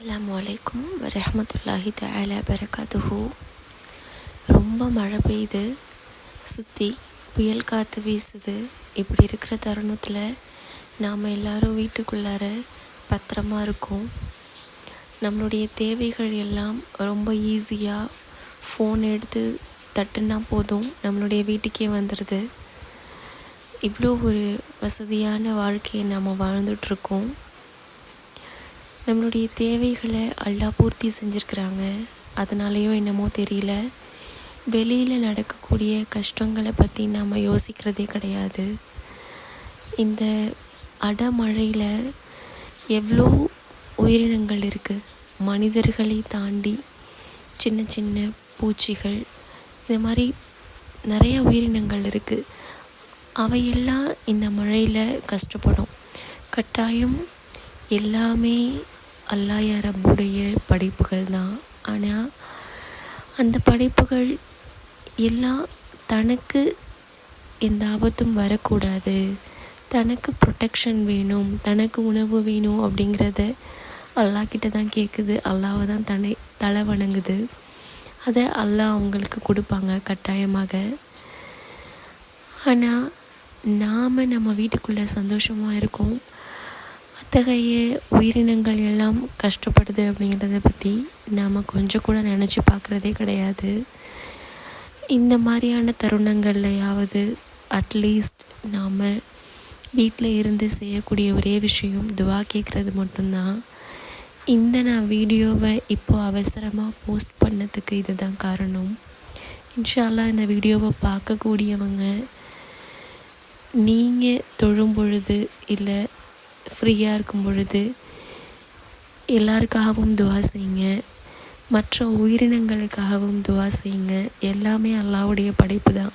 அஸ்லாம் வலைக்கும் ரஹமத்துல்லாஹி தஆலா பரகாத்துஹு ரொம்ப மழை பெய்யுது சுற்றி புயல் காற்று வீசுது. இப்படி இருக்கிற தருணத்தில் நாம் எல்லாரும் வீட்டுக்குள்ளார பத்திரமா இருக்கோம். நம்மளுடைய தேவைகள் எல்லாம் ரொம்ப ஈஸியாக ஃபோன் எடுத்து தட்டுனா போதும். நம்மளுடைய வீட்டுக்கே வந்துடுது இவ்வளோ ஒரு வசதியான வாழ்க்கையை நம்ம வாழ்ந்துட்டுருக்கோம் நம்மளுடைய தேவைகளை அல்லாஹ் பூர்த்தி செஞ்சுருக்குறாங்க. அதனாலேயோ என்னமோ தெரியல. வெளியில் நடக்கக்கூடிய கஷ்டங்களை பற்றி நாம் யோசிக்கிறதே கிடையாது. இந்த அடமழையில் எவ்வளோ உயிரினங்கள் இருக்குது மனிதர்களை தாண்டி சின்ன சின்ன பூச்சிகள் இது மாதிரி நிறைய உயிரினங்கள் இருக்குது அவையெல்லாம் இந்த மழையில் கஷ்டப்படும். கட்டாயம் எல்லாமே அல்லாஹ் ரப்புடைய படைப்புகள் தான். ஆனால் அந்த படைப்புகள் எல்லாம் தனக்கு எந்த ஆபத்தும் வரக்கூடாது. தனக்கு ப்ரொட்டெக்ஷன் வேணும் தனக்கு உணவு வேணும் அப்படிங்கிறத அல்லாஹ் கிட்ட தான் கேட்குது அல்லாவை தான் தன்னை தலை வணங்குது. அதை அல்லாஹ் அவங்களுக்கு கொடுப்பாங்க கட்டாயமாக. ஆனால் நாம் நம்ம வீட்டுக்குள்ளே சந்தோஷமாக இருக்கோம். எத்தகைய உயிரினங்கள் எல்லாம் கஷ்டப்படுது அப்படிங்கிறத பற்றி நாம் கொஞ்சம் கூட நினச்சி பார்க்குறதே கிடையாது. இந்த மாதிரியான தருணங்கள்லையாவது அட்லீஸ்ட் நாம் வீட்டில் இருந்து செய்யக்கூடிய ஒரே விஷயம் துவா கேட்குறது மட்டும்தான். இந்த நான் வீடியோவை இப்போது அவசரமாக போஸ்ட் பண்ணதுக்கு இதுதான் காரணம். இன்ஷால்லா இந்த வீடியோவை பார்க்கக்கூடியவங்க நீங்கள் தொழும் பொழுது இல்லை ஃப்ரீயாக இருக்கும் பொழுது எல்லாருக்காகவும் துவா செய்யுங்க. மற்ற உயிரினங்களுக்காகவும் துவா செய்யுங்க. எல்லாமே அல்லாவுடைய படைப்பு தான்.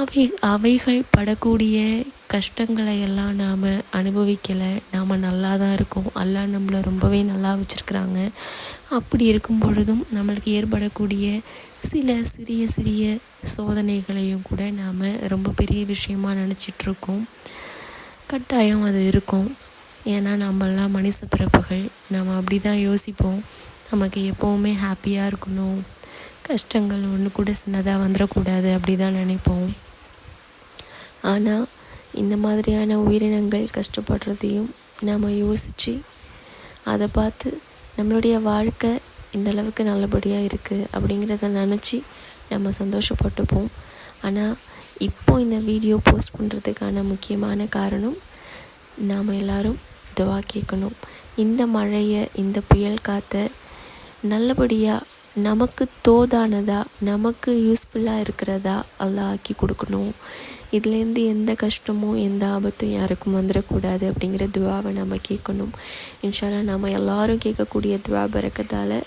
அவை அவைகள் படக்கூடிய கஷ்டங்களை எல்லாம் நாம் அனுபவிக்கலை. நாம் நல்லா தான் இருக்கோம். அல்லாஹ் நம்மளை ரொம்பவே நல்லா வச்சுருக்குறாங்க. அப்படி இருக்கும் பொழுதும் நம்மளுக்கு ஏற்படக்கூடிய சில சிறிய சிறிய சோதனைகளையும் கூட நாம் ரொம்ப பெரிய விஷயமாக நினச்சிட்ருக்கோம் கட்டாயம் அது இருக்கும். ஏன்னா நம்மளாம் மனுஷ பிறப்புகள். நம்ம அப்படி தான் யோசிப்போம். நமக்கு எப்போவுமே ஹாப்பியாக இருக்கணும். கஷ்டங்கள் ஒன்று கூட சின்னதாக வந்துடக்கூடாது அப்படி தான் நினைப்போம். ஆனால் இந்த மாதிரியான உயிரினங்கள் கஷ்டப்படுறதையும் நாம் யோசித்து அதை பார்த்து நம்மளுடைய வாழ்க்கை இந்த அளவுக்கு நல்லபடியாக இருக்குது அப்படிங்கிறத நினச்சி நம்ம சந்தோஷப்பட்டுப்போம். ஆனால் இப்போ இந்த வீடியோ போஸ்ட் பண்ணுறதுக்கான முக்கியமான காரணம் நாம் எல்லோரும் துவா கேட்கணும். இந்த மழையை இந்த புயல் காற்றை நல்லபடியாக நமக்கு தோதானதா நமக்கு யூஸ்ஃபுல்லாக இருக்கிறதா எல்லாம் ஆக்கி கொடுக்கணும். இதுலேருந்து எந்த கஷ்டமும் எந்த ஆபத்தும் யாருக்கும் வந்துடக்கூடாது அப்படிங்கிற துவாவை நம்ம கேட்கணும். இன்ஷால்லா நம்ம எல்லாரும் கேட்கக்கூடிய துவா பறக்கத்தால்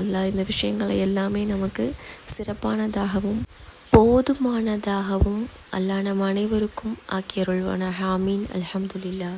எல்லா இந்த விஷயங்களை எல்லாமே நமக்கு சிறப்பானதாகவும் போதுமானதாகவும் அல்லாஹ் நம் அனைவருக்கும் ஆக்கியருள்வான ஹாமீன் அல்ஹம்துலில்லா